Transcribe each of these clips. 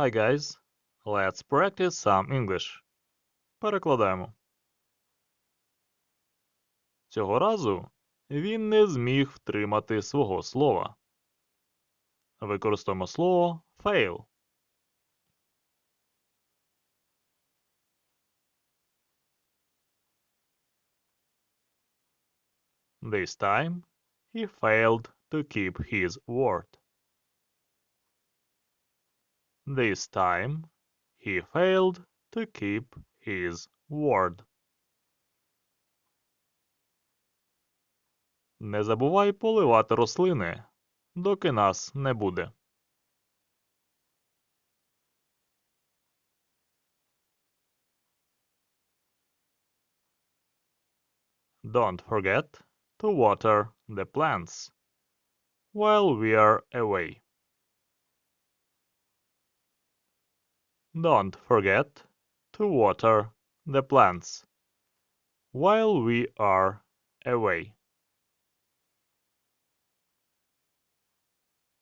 Hi guys, let's practice some English. Перекладаємо. Цього разу він не зміг втримати свого слова. Використаємо слово fail. This time he failed to keep his word. This time he failed to keep his word. Не забувай поливати рослини, доки нас не буде. Don't forget to water the plants while we are away. Don't forget to water the plants while we are away.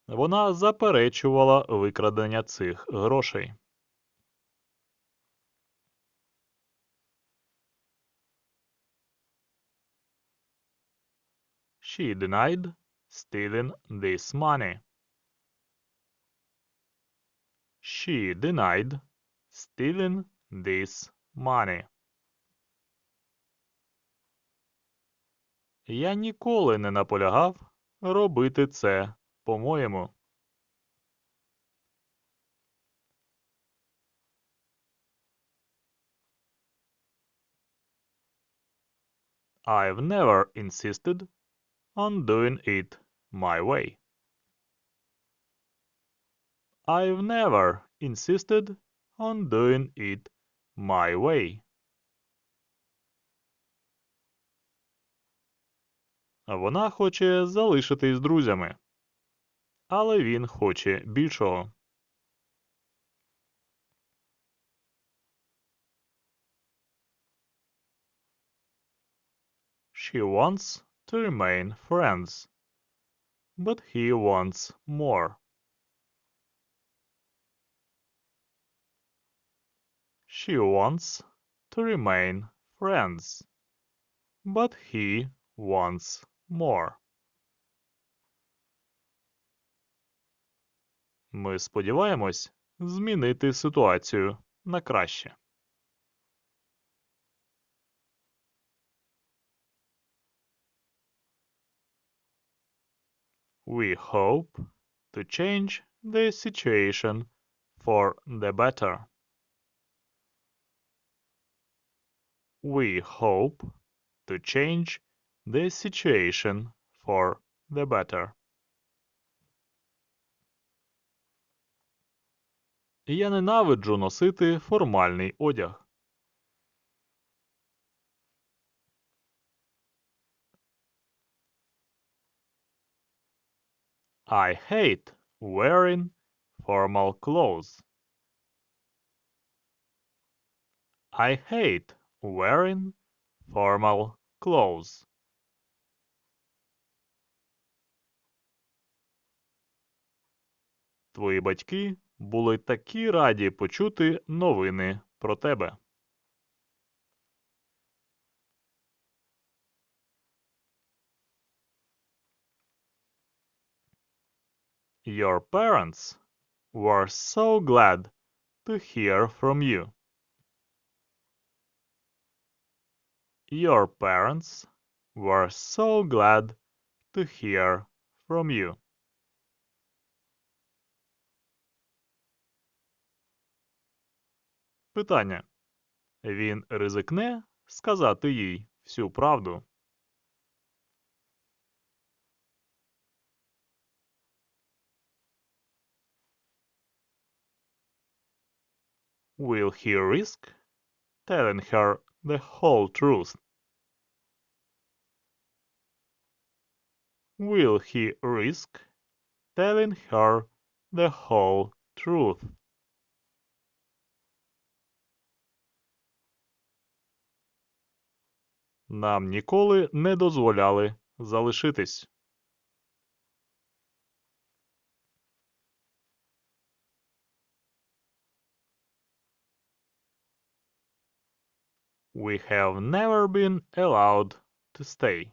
Вона заперечувала викрадення цих грошей. She denied stealing this money. She denied stealing this money. Я ніколи не наполягав робити це по-моєму. I've never insisted on doing it my way. I've never insisted on doing it my way. Вона хоче залишитись друзями. Але він хоче більшого. She wants to remain friends, but he wants more. She wants to remain friends, but he wants more. Ми сподіваємось змінити ситуацію на краще. We hope to change the situation for the better. We hope to change the situation for the better. Я ненавиджу носити формальний одяг. I hate wearing formal clothes. I hate wearing formal clothes. Твої батьки були такі раді почути новини про тебе. Your parents were so glad to hear from you. Your parents were so glad to hear from you. Питання. Він ризикне сказати їй всю правду. Will he risk telling her the whole truth? Will he risk telling her the whole truth? Нам ніколи не дозволяли залишитись. We have never been allowed to stay.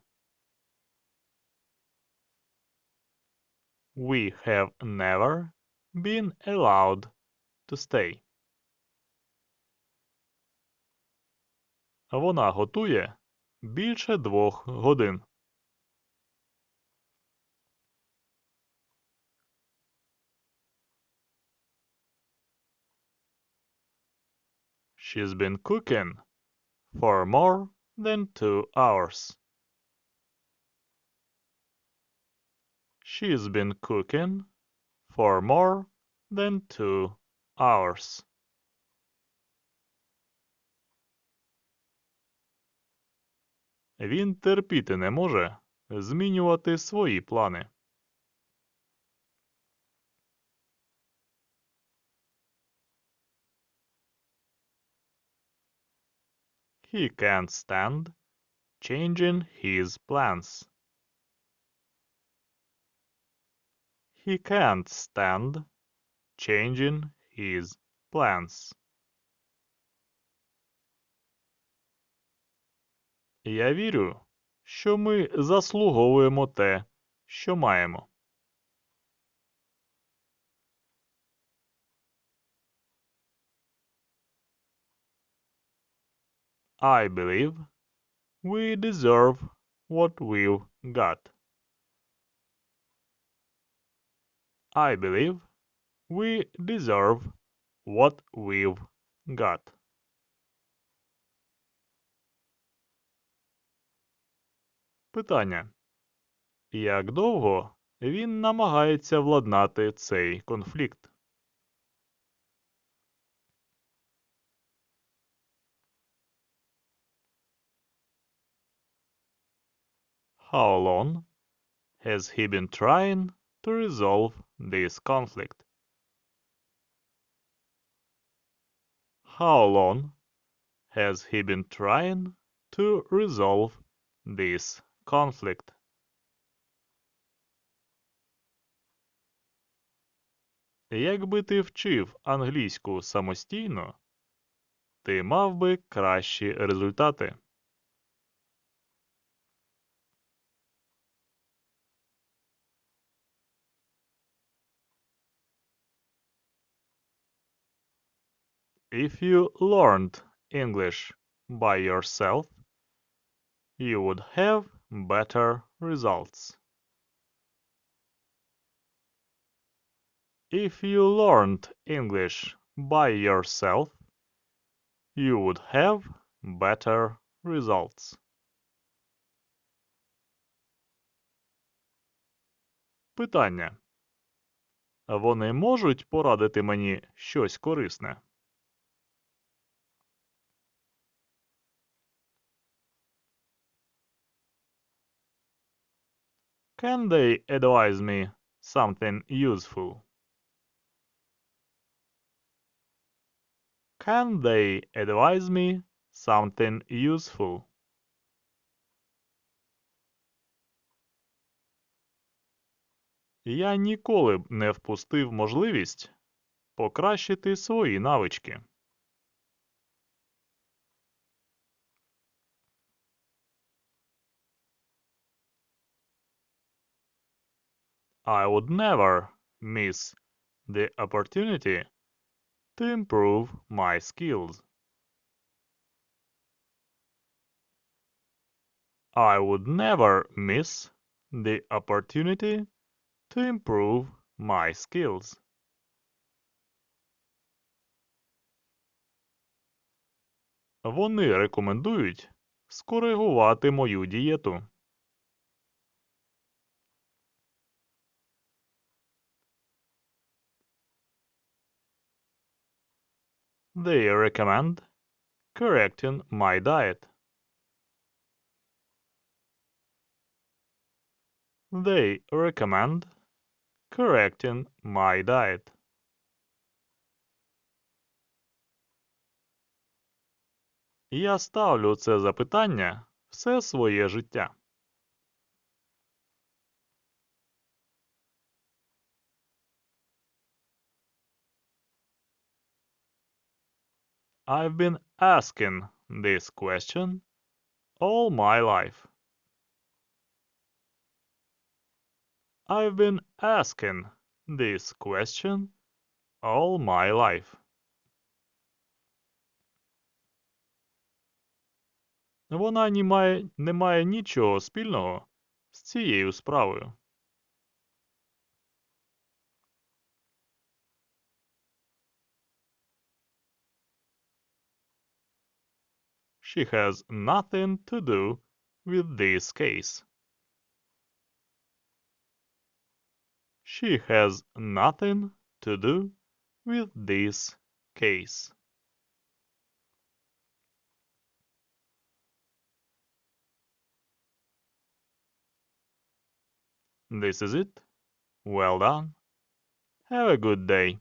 We have never been allowed to stay. Вона готує більше двох годин. She's been cooking for more than two hours. She's been cooking for more than two hours. Він терпіти не може змінювати свої плани. He can't stand changing his plans. He can't stand changing his plans. Я вірю, що ми заслуговуємо те, що маємо. I believe we deserve what we've got. I believe we deserve what we've got. Питання. Як довго він намагається владнати цей конфлікт? How long has he been trying to resolve this conflict? How long has he been trying to resolve this conflict? Якби ти вчив англійську самостійно, ти мав би кращі результати. If you learned English by yourself, you would have better results. If you learned English by yourself, you would have better results. Питання. Вони можуть порадити мені щось корисне? Can they advise me something useful? Can they advise me something useful? Я ніколи б не впустив можливість покращити свої навички. I would never miss the opportunity to improve my skills. I would never miss the opportunity to improve my skills. Вони рекомендують скоригувати мою дієту. They recommend correcting my diet. They recommend correcting my diet. Я ставлю це запитання все своє життя. I've been asking this question all my life. I've been asking this question all my life. Вона не має, не має нічого спільного з цією справою. She has nothing to do with this case. She has nothing to do with this case. This is it. Well done. Have a good day.